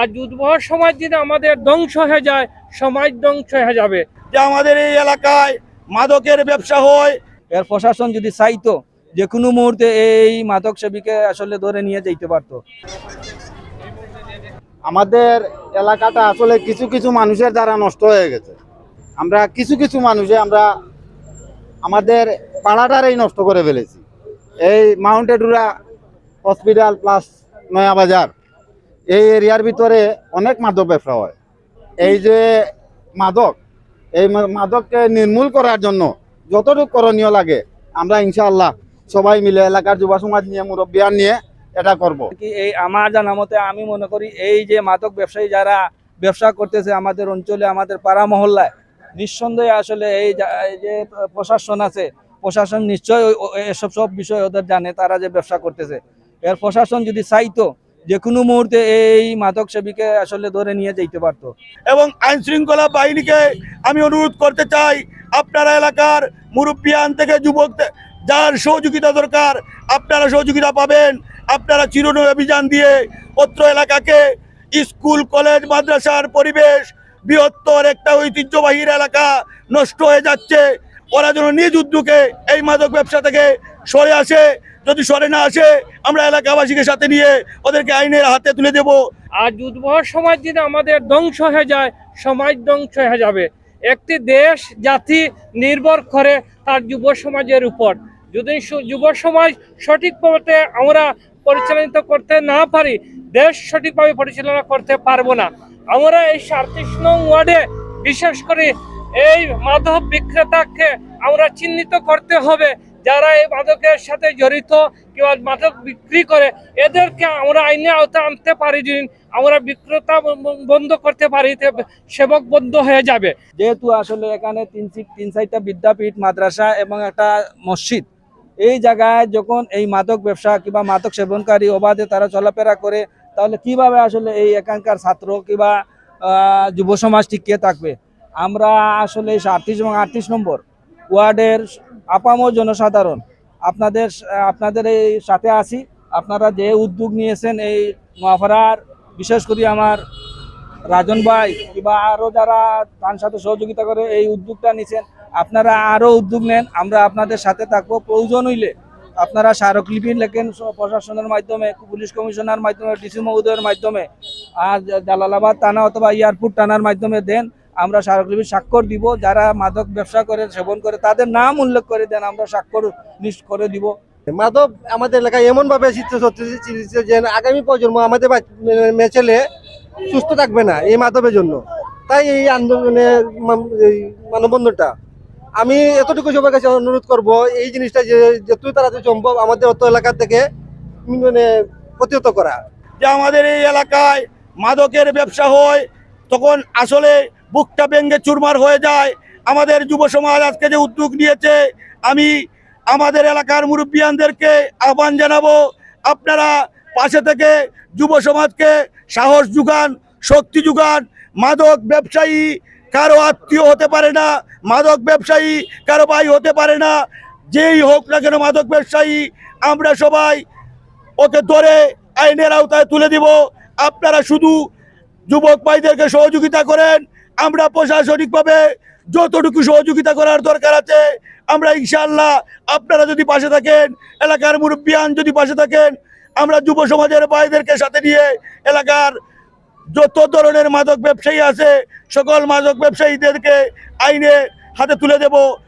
আর যুদ্ধবহ সমাজ যদি আমাদের ধ্বংস হয়ে যায় সমাজ ধ্বংস হয়ে যাবে। যে আমাদের এই এলাকায় মাদকের ব্যবসা হয় এর প্রশাসন যদি চাইতো যে কোনো মুহূর্তে এই মাদক সেবীকে আসলে ধরে নিয়ে যেতে পারতো। আমাদের এলাকাটা আসলে কিছু কিছু মানুষের দ্বারা নষ্ট হয়ে গেছে। আমরা কিছু কিছু মানুষে আমরা আমাদের পাড়াটারেই নষ্ট করে ফেলেছি। এই মাউন্টেডুরা হসপিটাল প্লাস নয়া বাজার। এই এরিয়ার ভিতরে অনেক মাদক ব্যবসা হয়। এই যে মাদক, এই মাদককে নির্মূল করার জন্য যতটুকু করণীয় লাগে, আমরা ইনশাআল্লাহ সবাই মিলে এলাকার যুব সমাজ নিয়ে মুরব্বিয়ান নিয়ে এটা করব। কি এই আমার জানা মতে আমি মনে করি এই যে মাদক ব্যবসায়ী যারা ব্যবসা করতেছে আমাদের অঞ্চলে, আমাদের পাড়া মহল্লায়, নিঃসন্দেহে আসলে এই যে প্রশাসন আছে, প্রশাসন নিশ্চয় এসব সব বিষয় ওদের জানে তারা যে ব্যবসা করতেছে। এর প্রশাসন যদি চাইতো যে কোনো মুহূর্তে এই মাদক সেবীকে আসলে ধরে নিয়ে যেতে পারতো। এবং আইন শৃঙ্খলা বাহিনীকে আমি অনুরোধ করতে চাই, আপনারা এলাকার মুরব্বিয়ান থেকে যুবক যার সহযোগিতা দরকার, আপনারা সহযোগিতা পাবেন। আপনারা চিরুনি অভিযান দিয়ে অত্র এলাকাকে স্কুল, কলেজ, মাদ্রাসার পরিবেশ, বৃহত্তর একটা ঐতিহ্যবাহী এলাকা নষ্ট হয়ে যাচ্ছে। ওরা যেন নিজ উদ্যোগে এই মাদক ব্যবসা থেকে সরে আসে। যদি সরে না আসে, আমরা এলাকাবাসীকে সাথে নিয়ে ওদেরকে আইনের হাতে তুলে দেবো। আর যুদ্ধবহ সমাজ যদি আমাদের ধ্বংস হয়ে যায়, সমাজ ধ্বংস হয়ে যাবে। একটি দেশ, জাতি নির্ভর করে তার যুব সমাজের উপর। যদি যুব সমাজ সঠিক পথে আমরা পরিচালিত করতে না পারি, দেশ সঠিকভাবে পরিচালনা করতে পারব না। আমরা এই সাতত্রিশ নং ওয়ার্ডে বিশেষ করে এই মাধব বিক্রেতাকে আমরা চিহ্নিত করতে হবে। যারা এই মাদকের সাথে জড়িত কিংবা মাদক বিক্রি করে, এদেরকে আমরা আইনে আওতা আনতে পারি আমরা বিক্রেতা বন্ধ করতে পারি সেবক বন্ধ হয়ে যাবে। যেহেতু আসলে এখানে তিন তিন চারটা বিদ্যাপীঠ, মাদ্রাসা এবং একটা মসজিদ, এই জায়গায় যখন এই মাদক ব্যবসা কিংবা মাদক সেবনকারী অবাধে তারা চলাফেরা করে, তাহলে কীভাবে আসলে এই এখানকার ছাত্র কিংবা যুব সমাজ টিকিয়ে থাকবে? আমরা আসলে আটত্রিশ এবং আটত্রিশ নম্বর ওয়ার্ডের আপামো জনসাধারণ, আপনাদের আপনাদের এই সাথে আছি। আপনারা যে উদ্যোগ নিয়েছেন এই নোয়াপাড়ার বিশেষ করে আমার রাজন ভাই কিংবা আরও যারা তার সাথে সহযোগিতা করে এই উদ্যোগটা নিছেন আপনারা আরও উদ্যোগ নেন, আমরা আপনাদের সাথে থাকব। প্রয়োজন হইলে আপনারা স্মারকলিপি লেখেন প্রশাসনের মাধ্যমে, পুলিশ কমিশনার মাধ্যমে, ডিসি মহোদয়ের মাধ্যমে, আর জালালাবাদ থানা অথবা এয়ারপোর্ট থানার মাধ্যমে দেন। আমরা স্মারকলিপি স্বাক্ষর দিব যারা মাদক ব্যবসা করে সেবন করে তাদের নাম উল্লেখ করে দেন আমরা স্বাক্ষর লিস্ট করে দিব। মাদক আমাদের এলাকায় এমন ভাবে চিত্র চলতেছে যে আগামী প্রজন্ম আমাদের বাচ- মেয়ে ছেলে সুস্থ থাকবে না এই মাদকের জন্য। তাই এই আন্দোলনে এই মানববন্ধনটা। আমি এতটুকু সবার কাছে অনুরোধ করব এই জিনিসটা যে যত তাড়াতাড়ি সম্ভব আমাদের অত এলাকা থেকে মানে প্রতিহত করা। যে আমাদের এই এলাকায় মাদকের ব্যবসা হয় তখন আসলে বুকটা ব্যঙ্গে চুরমার হয়ে যায়। আমাদের যুব সমাজ আজকে যে উদ্যোগ নিয়েছে, আমি আমাদের এলাকার মুরব্বিয়ানদেরকে আহ্বান জানাব, আপনারা পাশে থেকে যুব সমাজকে সাহস যোগান, শক্তি যোগান। মাদক ব্যবসায়ী কারও আত্মীয় হতে পারে না, মাদক ব্যবসায়ী কারও ভাই হতে পারে না। যেই হোক না কেন মাদক ব্যবসায়ী, আমরা সবাই ওকে ধরে আইনের আওতায় তুলে দিব। আপনারা শুধু যুবক ভাইদেরকে সহযোগিতা করেন। আমরা প্রশাসনিকভাবে যতটুকু সহযোগিতা করার দরকার আছে, আমরা ইনশাল্লাহ আপনারা যদি পাশে থাকেন, এলাকার মুরব্বিয়ান যদি পাশে থাকেন, আমরা যুব সমাজের ভাইদেরকে সাথে নিয়ে এলাকার যত ধরনের মাদক ব্যবসায়ী আছে, সকল মাদক ব্যবসায়ীদেরকে আইনে হাতে তুলে দেব।